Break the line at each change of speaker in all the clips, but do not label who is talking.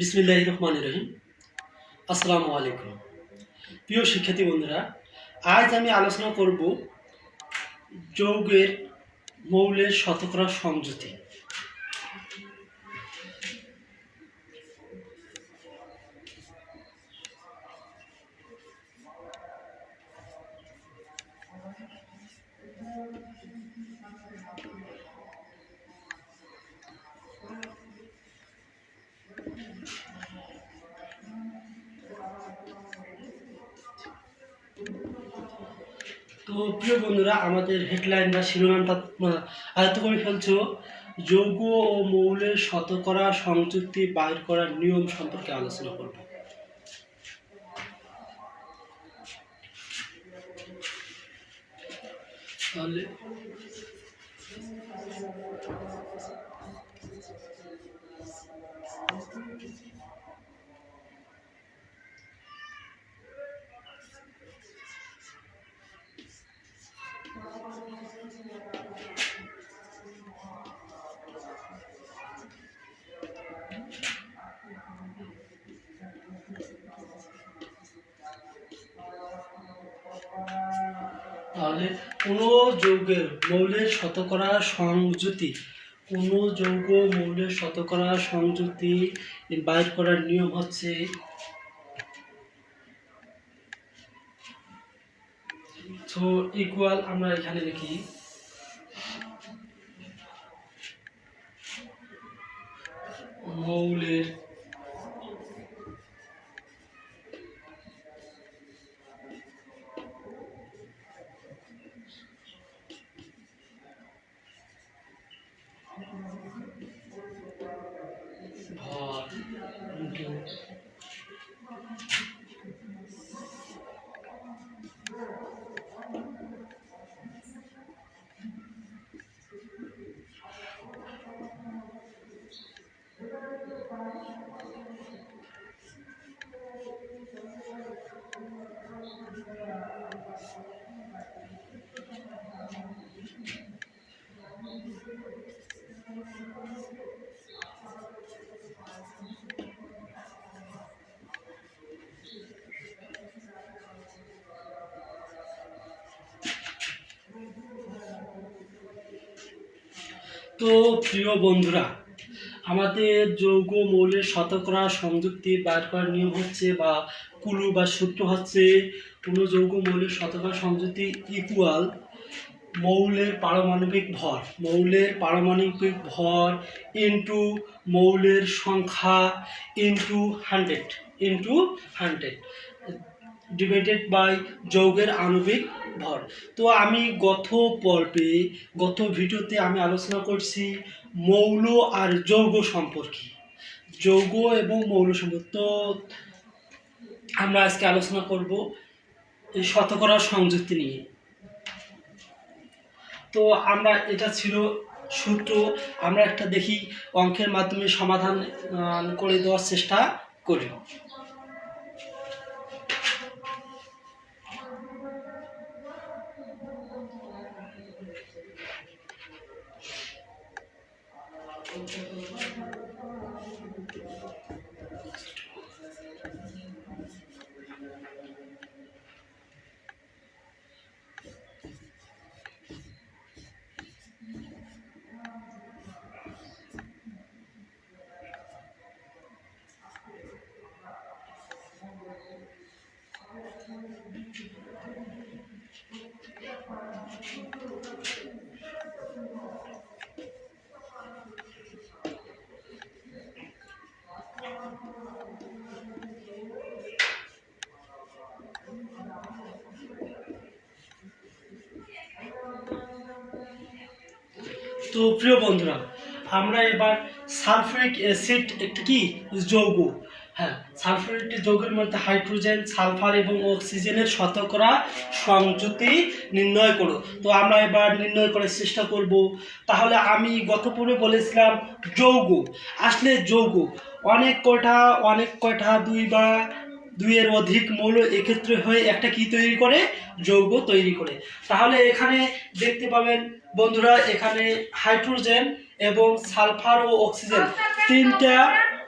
বিসমিল্লাহ রহমান রহিম। আসসালামু আলাইকুম প্রিয় শিক্ষার্থী বন্ধুরা, আজ আমি আলোচনা করব যৌগের মৌলের শতকরা সংযুতি। তো প্রিয় বন্ধুরা, আমাদের হেডলাইন বা শিরোনামটা আয়ত্ত করে ফেলছো। যৌগ ও মৌলের শতকরা সংযুক্তি বাইর করার নিয়ম সম্পর্কে আলোচনা করব। তাহলে তাহলে কোনো যৌগের মৌলের শতকরা সংযুতি, কোনো যৌগ মৌলের শতকরা সংযুতি বাইর করার নিয়ম হচ্ছে তো ইকুয়াল আমরা এখানে লিখি। মৌলের তো প্রিয় বন্ধুরা, আমাদের যৌগ মৌলের শতকরা সংযুক্তি বার করার নিয়ম হচ্ছে বা কুলু বা সূত্র হচ্ছে কোনো যৌগ মৌলের শতকরা সংযুক্তি ইকুয়াল মৌলের পারমাণবিক ভর। মৌলের পারমাণবিক ভর ইন্টু মৌলের সংখ্যা into hundred into hundred divided by যৌগের আণবিক ভর। তো আমি গত পর্বে, গত ভিডিওতে আমি আলোচনা করছি মৌল আর যৌগ সম্পর্কে। যৌগ এবং মৌল সম্পর্ক। তো আমরা আজকে আলোচনা করব এই শতকরা সংযুক্তি নিয়ে। তো আমরা, এটা ছিল সূত্র। আমরা একটা দেখি অঙ্কের মাধ্যমে সমাধান করে দেওয়ার চেষ্টা করি। তো প্রিয় বন্ধুরা, আমরা এবার সালফিউরিক অ্যাসিড একটা কি? যৌগ। হ্যাঁ সালফিউরিক যৌগের মধ্যে হাইড্রোজেন, সালফার এবং অক্সিজেনের শতকরা সংযুতি নির্ণয় করো। তো আমরা এবার নির্ণয় করার চেষ্টা করব। তাহলে আমি গত পূর্বে বলেছিলাম যৌগ। আসলে যৌগ, অনেক কয়টা অনেক কয়টা, দুই বা দুইয়ের অধিক মৌল একত্রে হয়ে একটা কি তৈরি করে? যৌগ তৈরি করে। তাহলে এখানে দেখতে পাবেন বন্ধুরা, এখানে হাইড্রোজেন এবং সালফার ও অক্সিজেন তিনটা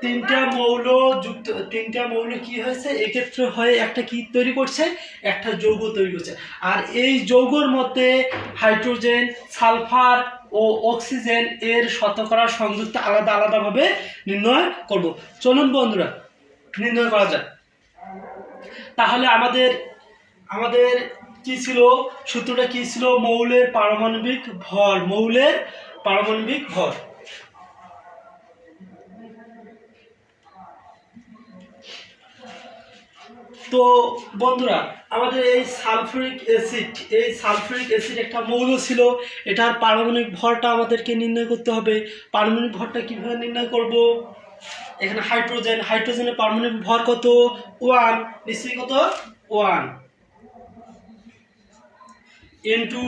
তিনটা মৌল যুক্ত, তিনটা মৌল কি হয়েছে? এক্ষেত্রে হয়ে একটা কি তৈরি করছে? একটা যৌগ তৈরি করছে। আর এই যৌগর মধ্যে হাইড্রোজেন, সালফার ও অক্সিজেন এর শতকরা সংযুক্ত আলাদা আলাদাভাবে নির্ণয় করব। চলুন বন্ধুরা, নির্ণয় করা যাক। তাহলে আমাদের আমাদের কি ছিল? সূত্রটা কি ছিল? মৌলের পারমাণবিক ভর, মৌলের পারমাণবিক ভর। তো বন্ধুরা, আমাদের এই সালফুরিক অ্যাসিড, এই সালফুরিক অ্যাসিড একটা মৌল ছিল, এটার পারমাণবিক ভরটা আমাদেরকে নির্ণয় করতে হবে। পারমাণবিক ভরটা কীভাবে নির্ণয় করব? এখানে হাইড্রোজেন, হাইড্রোজেনের পারমাণবিক ভর কত? ওয়ান। নিশ্চয়ই কত? ওয়ান। ইন্টু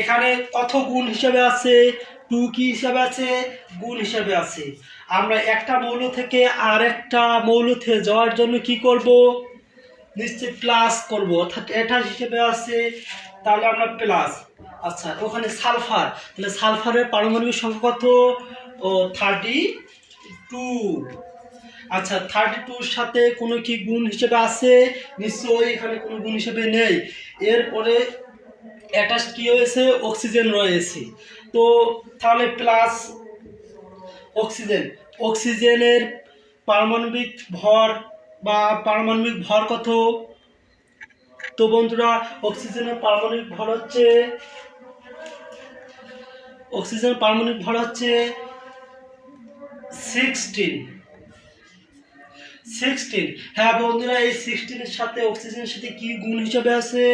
এখানে কত গুণ হিসাবে আছে? টু কি হিসাবে আছে? গুণ হিসাবে আছে। আমরা একটা মৌল থেকে আর একটা মৌলতে যাওয়ার জন্য কি করব? নিশ্চয় প্লাস করব। অর্থাৎ এটা হিসেবে আছে, তাহলে আমরা প্লাস আচ্ছা ওখানে সালফার তাহলে সালফারের পারমাণবিক সংখ্যা কত? ও থার্টি টু আচ্ছা থার্টি টুর সাথে কোনো কি গুণ হিসেবে আছে? নিশ্চয়ই এখানে কোনো গুণ হিসেবে নেই। এরপরে অ্যাটাচ কি হয়েছে? অক্সিজেন রয়েছে। তো তাহলে প্লাস অক্সিজেন অক্সিজেনের পারমাণবিক ভর বা পারমাণবিক ভর কত? তো বন্ধুরা অক্সিজেনের পারমাণবিক ভর হচ্ছে অক্সিজেন পারমাণবিক ভর হচ্ছে সিক্সটিন সিক্সটিন হ্যাঁ বন্ধুরা, এই সিক্সটিনের সাথে অক্সিজেনের সাথে কি গুণ হিসাবে আছে?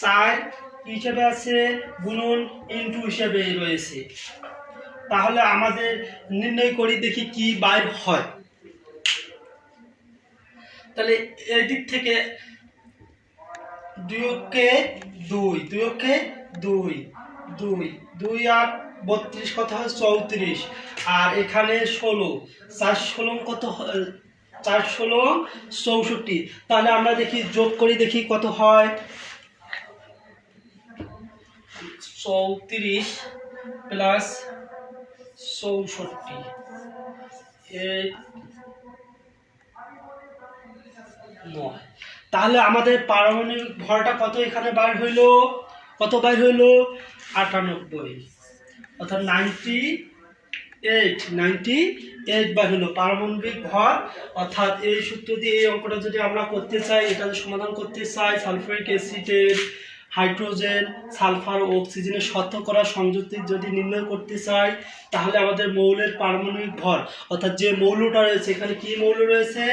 চার হিসাবে আছে? গুণন ইনটু হিসাবে রয়েছে। তাহলে আমাদের নির্ণয় করি, দেখি কি বাইর হয়। তাহলে এই দিক থেকে দুই অক্ষে দুই দুই অক্ষে দুই দুই দুই আট বত্রিশ কত হয়? চৌত্রিশ। আর এখানে ষোলো, চার ষোলো কত চার ষোলো চৌষট্টি। তাহলে আমরা দেখি, যোগ করি দেখি কত হয়? চৌত্রিশ প্লাস চৌষট্টি। তাহলে আমাদের পারমাণবিক ভরটা কত এখানে বার হইল? কত বার হইল? আটানব্বই। অর্থাৎ নাইনটি এইট নাইনটি এইট বার হলো পারমাণবিক ভর। অর্থাৎ এই সূত্র দিয়ে এই অঙ্কটা যদি আমরা করতে চাই, এটা সমাধান করতে চাই, সালফারিক অ্যাসিডের হাইড্রোজেন, সালফার ও অক্সিজেনের শতকরা সংযুক্তি যদি নির্ণয় করতে চাই, তাহলে আমাদের মৌলের পারমাণবিক ভর, অর্থাৎ যে মৌলটা রয়েছে, এখানে কি মৌল রয়েছে?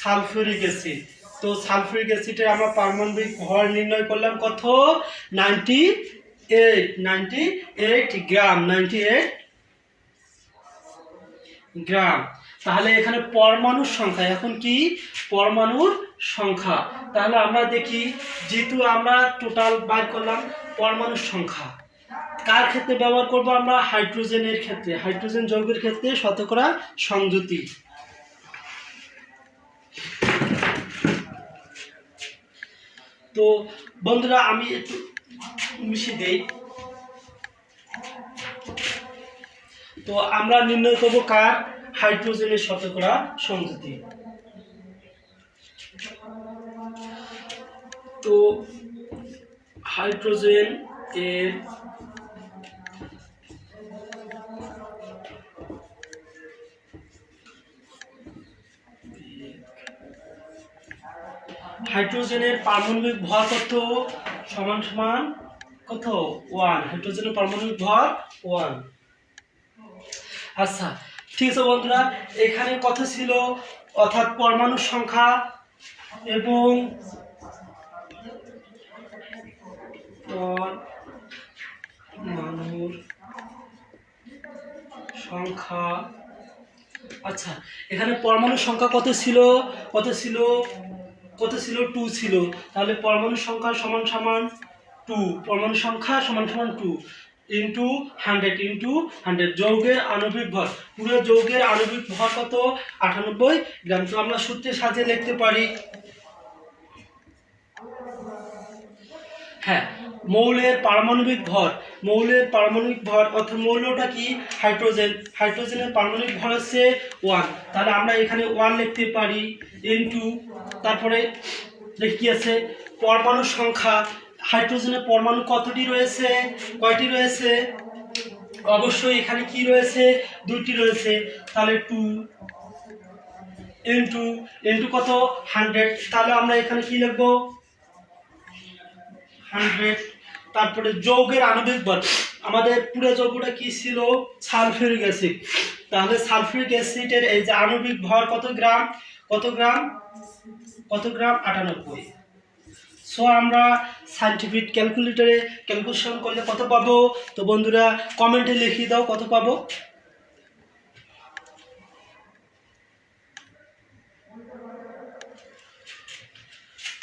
Sulphuric acid. তো সালফিউরিক অ্যাসিডের আমরা পারমাণবিক ভর নির্ণয় করলাম কত? Ninety eight ninety eight gram, ninety eight gram. তাহলে এখানে পরমাণুর সংখ্যা, এখন কি? পরমাণুর সংখ্যা। তাহলে আমরা দেখি, যেহেতু আমরা টোটাল বার করলাম পরমাণুর সংখ্যা, কার ক্ষেত্রে ব্যবহার করব আমরা? হাইড্রোজেনের ক্ষেত্রে। হাইড্রোজেন যৌগের ক্ষেত্রে শতকরা সংযুতি। তো বন্ধুরা, আমি একটু মিশিয়ে দেই। তো আমরা নির্ণয় করব কার? হাইড্রোজেনের শতকরা সংযুতি তো হাইড্রোজেন এর হাইড্রোজেনের পারমাণবিক ভর কত? সমান সমান কত? ওয়ান। হাইড্রোজেনের পারমাণবিক ভর ওয়ান। আচ্ছা ঠিক আছে বন্ধুরা, এখানে কত ছিল অর্থাৎ পরমাণুর সংখ্যা এবং পরমাণুর সংখ্যা। আচ্ছা এখানে পরমাণুর সংখ্যা কত ছিল? কত ছিল? কত ছিল? টু ছিল। তাহলে পরমাণুর সংখ্যা সমান সমান টু। পরমাণু সংখ্যা সমান সমান two. Into hundred into hundred যৌগের আণবিক ভর। পুরো যৌগের আণবিক ভর কত? আটানব্বই। গ্রাম তো আমরা সূত্রের সাথে লিখতে পারি। হ্যাঁ মৌলের পারমাণবিক ভর। মৌলের পারমাণবিক ভর, অর্থাৎ মৌলটা কি? হাইড্রোজেন। হাইড্রোজেনের পারমাণবিক ভর হচ্ছে ওয়ান তাহলে আমরা এখানে ওয়ান লিখতে পারি ইনটু তারপরে কি আছে? পরমাণুর সংখ্যা হাইড্রোজেনের পরমাণু কতটি রয়েছে? কয়টি রয়েছে? অবশ্যই এখানে কি রয়েছে? দুইটি রয়েছে। তাহলে টু ইন্টু ইন্টু কত? হান্ড্রেড তাহলে আমরা এখানে কি লিখব? হান্ড্রেড তারপরে যৌগের আণবিক বল। আমাদের পুরো যৌগটা কি ছিল? Sulphuric acid. তাহলে সালফিউরিক অ্যাসিডের এই যে আণবিক ভর কত গ্রাম? কত গ্রাম? কত গ্রাম? আটানব্বই। সো আমরা সাইন্টিফিক ক্যালকুলেটরে ক্যালকুলেশন করলে কত পাবো? তো বন্ধুরা কমেন্টে লিখিয়ে দাও কত পাবো?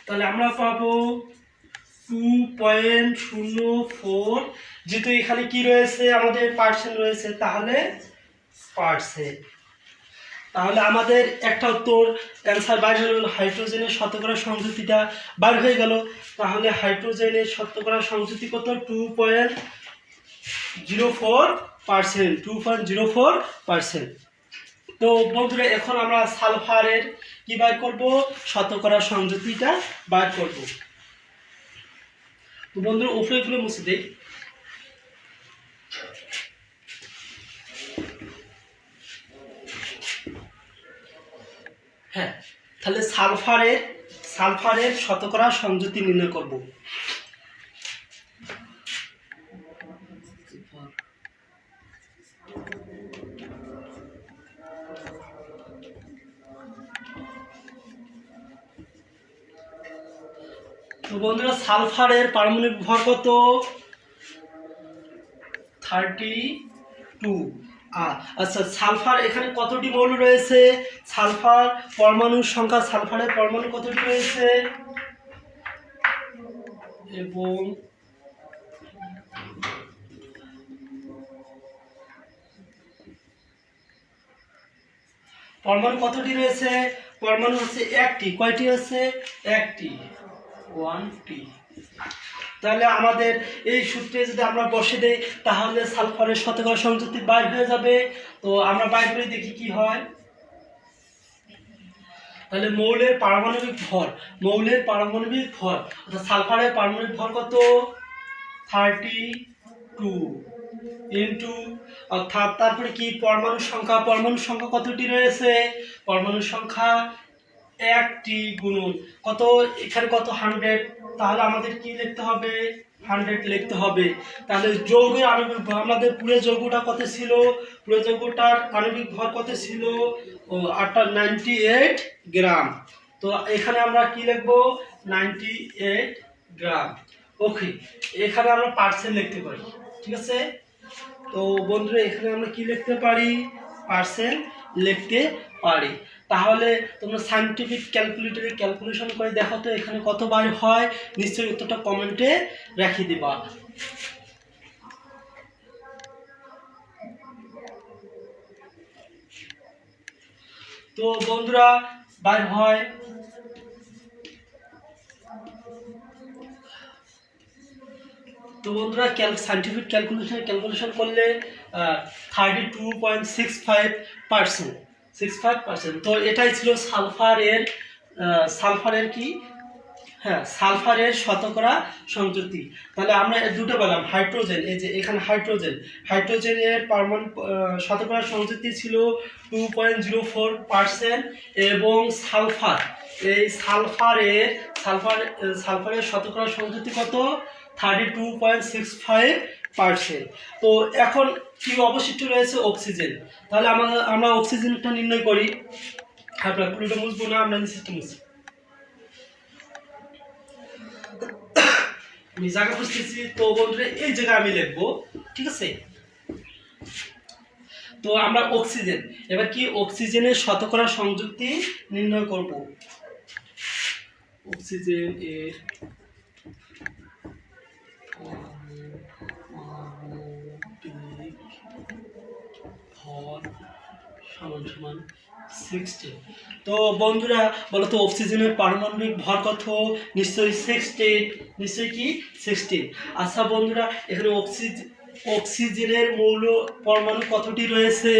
তাহলে আমরা পাবো টু পয়েন্ট শূন্য ফোর যেহেতু এখানে কি রয়েছে? আমাদের পার্সেন্ট রয়েছে, তাহলে পার্সেন্ট তাহলে আমাদের একটা উত্তর অ্যান্সার বাইর হলো হাইড্রোজেনের শতকরা সংযুক্তিটা বার হয়ে গেল। তাহলে হাইড্রোজেনের শতকরা সংযুক্তি কত? Two point zero four percent two point zero four percent তো বন্ধুরা, এখন আমরা সালফারের কি বার করব? শতকরা সংযুক্তিটা বার করব। তো বন্ধুরা উপরেগুলো মুছে দেই হ্যাঁ তাহলে সালফারের সালফারের শতকরা সংযুতি নির্ণয় করব। তো বন্ধুরা, সালফারের পারমাণবিক ভর কত? থার্টি টু আচ্ছা সালফার, এখানে কতটি মৌল রয়েছে? সালফার পরমাণুর সংখ্যা সালফারের পরমাণু কতটি রয়েছে? এবং পরমাণু কতটি রয়েছে? পরমাণু হচ্ছে একটি। কয়টি আছে? একটি। ওয়ান ওয়ানটি। তাহলে আমাদের এই সূত্রে যদি আমরা বসে দেই, তাহলে সালফারের শতকরা সংযুক্তি বাইর হয়ে যাবে। তো আমরা বাইর করে দেখি কি হয়। তাহলে মৌলের পারমাণবিক ভর, মৌলের পারমাণবিক ভর, অর্থাৎ সালফারের পারমাণবিক ভর কত? থার্টি টু ইন্টু, অর্থাৎ তারপরে কি? পরমাণুর সংখ্যা পরমাণুর সংখ্যা কতটি রয়েছে? পরমাণুর সংখ্যা একটি গুণন কত, এখানে কত হান্ড্রেড তাহলে আমাদের কি লিখতে হবে? হান্ড্রেড লিখতে হবে। তাহলে যৌগের আণবিক ভর, আমাদের পুরো যৌগটা কত ছিল? পুরো যৌগটার আণবিক ভর কত ছিল? ও, আটটা নাইনটি এইট গ্রাম তো এখানে আমরা কি লিখব? নাইনটি এইট গ্রাম ওকে এখানে আমরা পার্সেন্ট লিখতে পারি। ঠিক আছে? তো বন্ধুরা, এখানে আমরা কি লিখতে পারি? পার্সেন্ট লিখতে পারি। তাহলে তোমরা সাইন্টিফিক ক্যালকুলেটরে ক্যালকুলেশন করে দেখো তো এখানে কতবার হয়। নিশ্চয়ই উত্তরটা কমেন্টে রেখে দিবা। তো বন্ধুরা, বার হয়। তো বন্ধুরা সাইন্টিফিক ক্যালকুলেশন ক্যালকুলেশন করলে thirty two point six five percent six five percent তো এটাই ছিল সালফারের সালফারের কি? হ্যাঁ সালফারের শতকরা সংযুক্তি। তাহলে আমরা দুটো পেলাম হাইড্রোজেন এই যে এখানে হাইড্রোজেন। হাইড্রোজেনের পারমাণু আহ, শতকরা সংযুক্তি ছিল two point zero four percent এবং সালফার। এই সালফারের সালফার সালফারের শতকরা সংযুক্তি কত? Thirty two point six five percent তো এখন কি অবশিষ্ট রয়েছে? অক্সিজেন। তাহলে আমরা আমরা অক্সিজেনটা নির্ণয় করি। আপনার পুরোটা মুছবো না, আমরা নিচে মুছবো আমি জায়গা বুঝতেছি তো বন্ধুরা, এই জায়গায় আমি লিখব, ঠিক আছে? তো আমরা অক্সিজেন। এবার কি অক্সিজেনের শতকরা সংযুক্তি নির্ণয় করব? অক্সিজেন এর সমান সিক্সটিন তো বন্ধুরা বলো তো অক্সিজেনের পারমাণবিক ভর কত? নিশ্চয়ই সিক্সটিন নিশ্চয়ই কি? সিক্সটিন আচ্ছা বন্ধুরা, এখানে অক্সিজেন অক্সিজেনের মৌল পরমাণু কতটি রয়েছে?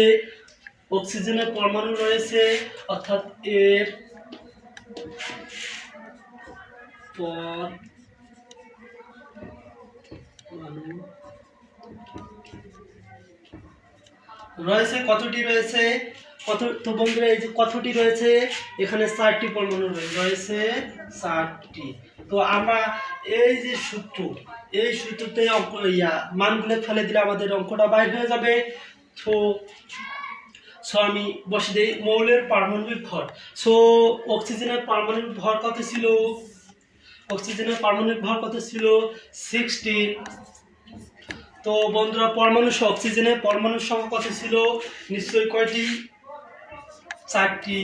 অক্সিজেনের পরমাণু রয়েছে, অর্থাৎ এর পর রয়েছে, কতটি রয়েছে? কত, তো বন্ধুরা, এই যে কতটি রয়েছে? এখানে চারটি পরমাণু রয়েছে চারটি। তো আমরা এই যে সূত্র, এই সূত্রতে অঙ্ক, ইয়া, মানগুলো ফেলে দিলে আমাদের অঙ্কটা বাইর হয়ে যাবে। তো সো আমি বসে দিই, মৌলের পারমাণবিক ভর। সো অক্সিজেনের পারমাণবিক ভর কত ছিল? অক্সিজেনের পারমাণবিক ভর কত ছিল? সিক্সটিন তো বন্ধুরা, পরমাণু সহ অক্সিজেনের পরমাণুর সংখ্যা কত ছিল নিশ্চয়ই কয়টি? চারটি।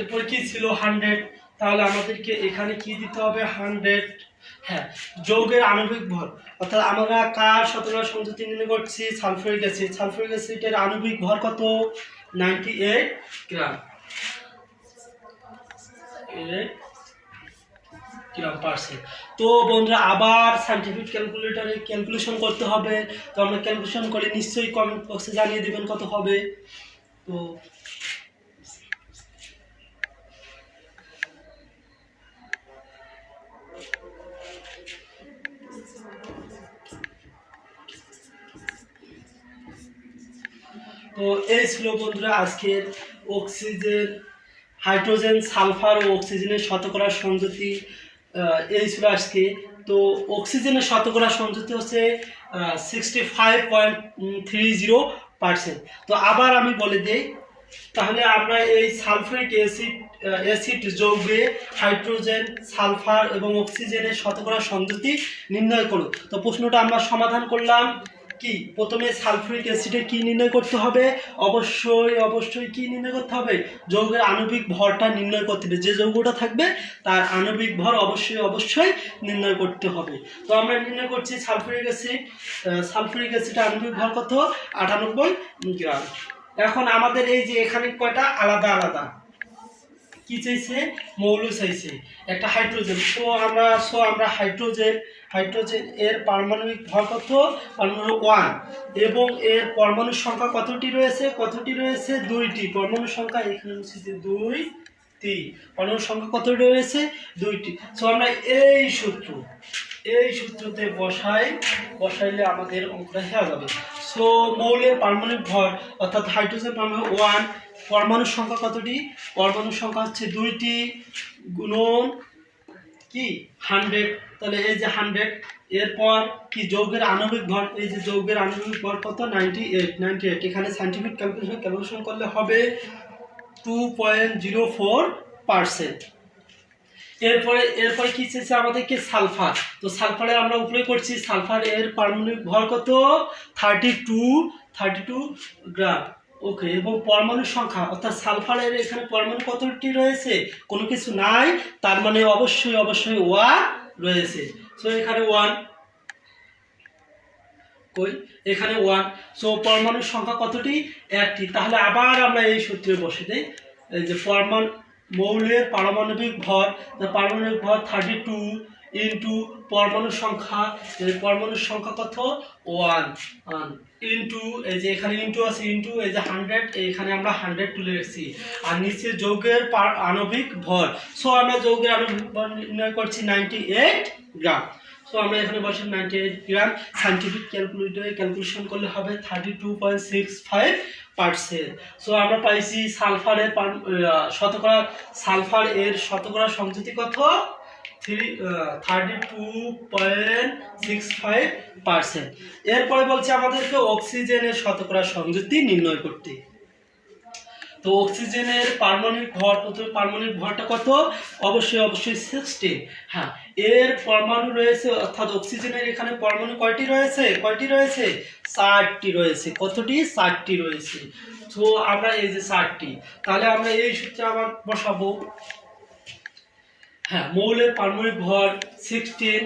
এরপর কি ছিল? হান্ড্রেড। তাহলে আমাদেরকে এখানে কি দিতে হবে? হান্ড্রেড। হ্যাঁ যৌগের আণবিক ভর। অর্থাৎ আমরা কার শতকরা সংযুক্তি নির্ণয় করছি? Sulphuric acid. সালফারিক অ্যাসিডের আণবিক ভর কত? Ninety eight gram. Gram percent তো বন্ধুরা, আবার সাইন্টিফিক ক্যালকুলেটরে ক্যালকুলেশন করতে হবে। তো আমরা ক্যালকুলেশন করে নিশ্চয়ই কমেন্ট বক্সে জানিয়ে দেবেন কত হবে। তো তো এই ছিল বন্ধুরা আজকের অক্সিজেন হাইড্রোজেন সালফার ও অক্সিজেনের শতকরা সংযুতি এই আজকে। তো অক্সিজেনের শতকরা সঞ্চিত হচ্ছে sixty five point three zero percent তো আবার আমি বলে দিই, তাহলে আমরা এই সালফারিক অ্যাসিড অ্যাসিড যৌগে হাইড্রোজেন, সালফার এবং অক্সিজেনের শতকরা সংযুতি নির্ণয় করো। তো প্রশ্নটা আমরা সমাধান করলাম। কি? প্রথমে সালফারিক অ্যাসিডে কি নির্ণয় করতে হবে? অবশ্যই অবশ্যই কি নির্ণয় করতে হবে? যৌগের আণবিক ভরটা নির্ণয় করতে হবে। যে যৌগটা থাকবে, তার আণবিক ভর অবশ্যই অবশ্যই নির্ণয় করতে হবে। তো আমরা নির্ণয় করছি সালফারিক অ্যাসিড সালফারিক অ্যাসিডের আণবিক ভর কত? আটানব্বই গ্রাম। এখন আমাদের এই যে এখানে কয়টা? আলাদা আলাদা। কি চাইছে? মৌল চাইছে। একটা হাইড্রোজেন। সো আমরা সো আমরা হাইড্রোজেন হাইড্রোজেন এর পারমাণবিক ভর কত? পারমাণু ওয়ান। এবং এর পরমাণুর সংখ্যা কতটি রয়েছে? কতটি রয়েছে? দুইটি। পরমাণুর সংখ্যা এখানে হচ্ছে যে দুই টি পরমাণুর সংখ্যা কতটি রয়েছে? দুইটি। সো আমরা এই সূত্র, এই সূত্রতে বসাই, বসাইলে আমাদের অঙ্কটা হয়ে যাবে। সো মৌলের পারমাণবিক ভর, অর্থাৎ হাইড্রোজেন পারমাণু ওয়ান, পরমাণুর সংখ্যা কতটি? পরমাণুর সংখ্যা হচ্ছে দুইটি গুণন কি হান্ড্রেড তাহলে এই যে হান্ড্রেড এরপর কি যৌগের আণবিক ভর? এই যে যৌগের আণবিক ভর কত? নাইনটি এইট নাইনটি এইট এখানে সাইন্টিফিক ক্যালকুলেশন ক্যালকুলেশন করলে হবে two point zero four percent এরপরে এরপরে কি চেয়েছে আমাদেরকে সালফার? তো সালফারের আমরা উপরে করছি সালফার এর পারমাণবিক ভর কত? Thirty two thirty two gram okay এবং পরমাণুর সংখ্যা, অর্থাৎ সালফারের এখানে পরমাণু কতটি রয়েছে? কোনো কিছু নাই, তার মানে অবশ্যই অবশ্যই ওয়ান রয়েছে। সো এখানে ওয়ান কই? এখানে ওয়ান সো পরমাণুর সংখ্যা কতটি? একটি। তাহলে আবার আমরা এই সূত্রে বসে দিই। যে, পরমাণু মৌলের পারমাণবিক ভর পারমাণবিক ভর থার্টি টু ইন্টু পরমাণুর সংখ্যা পরমাণুর সংখ্যা কত? ওয়ান ইন্টু এই যে এখানে ইন্টু আছে ইন্টু এই যে হান্ড্রেড এখানে আমরা হান্ড্রেড তুলে রেখেছি। আর নিচে যৌগের আণবিক ভর। সো আমরা যৌগের আণবিক ভর নির্ণয় করছি নাইনটি এইট গ্রাম সো আমরা এখানে বসে নাইনটি এইট গ্রাম সাইন্টিফিক ক্যালকুলেটরে ক্যালকুলেশন করলে হবে thirty two point six five percent so আমরা পাইছি সালফারের শতকরা, সালফার এর শতকরা সংযুতি কত? পার্সেন্ট এরপরে বলছে আমাদেরকে অক্সিজেনের শতকরা সংযুতি নির্ণয় করতে। তো অক্সিজেনের পারমাণবিক ভর, প্রথমে পারমাণবিক ভরটা কত? অবশ্যই অবশ্যই সিক্সটিন হ্যাঁ এর পরমাণু রয়েছে, অর্থাৎ অক্সিজেনের এখানে পরমাণু কয়টি রয়েছে? কয়টি রয়েছে? ষাটটি রয়েছে। কতটি? ষাটটি রয়েছে। তো আমরা এই যে ষাটটি, তাহলে আমরা এই সূত্রে আবার বসাবো। হ্যাঁ মৌলের পারমাণবিক ভর সিক্সটিন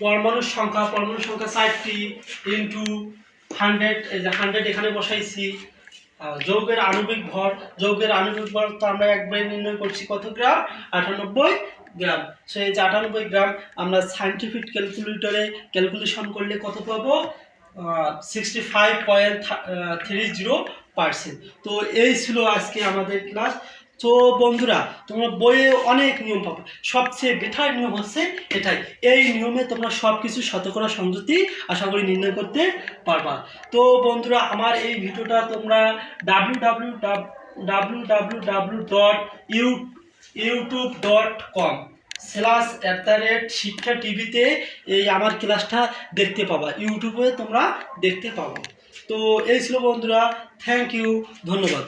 পরমাণুর সংখ্যা পরমাণুর সংখ্যা ষাটটি ইন্টু হান্ড্রেড এই যে হান্ড্রেড এখানে বসাইছি। যৌগের আণবিক ভর, যৌগের আণবিক ভর তো আমরা একবারে নির্ণয় করছি কত গ্রাম? আটানব্বই গ্রাম। সো এই যে আটানব্বই গ্রাম আমরা সাইন্টিফিক ক্যালকুলেটরে ক্যালকুলেশন করলে কত পাবো? Sixty five point three zero percent তো এই ছিল আজকে আমাদের ক্লাস তো বন্ধুরা, তোমরা বইয়ে অনেক নিয়ম পাবে। সবচেয়ে বেটার নিয়ম হচ্ছে এটাই। এই নিয়মে তোমরা সব কিছু শতকরা সংযুক্তি আশা করি নির্ণয় করতে পারবা। তো বন্ধুরা, আমার এই ভিডিওটা তোমরা W W W W W dot U YouTube dot com slash at the rate Shiksha টিভিতে এই আমার ক্লাসটা দেখতে পাবা। ইউটিউবে তোমরা দেখতে পাবো। তো এই ছিল বন্ধুরা থ্যাংক ইউ ধন্যবাদ।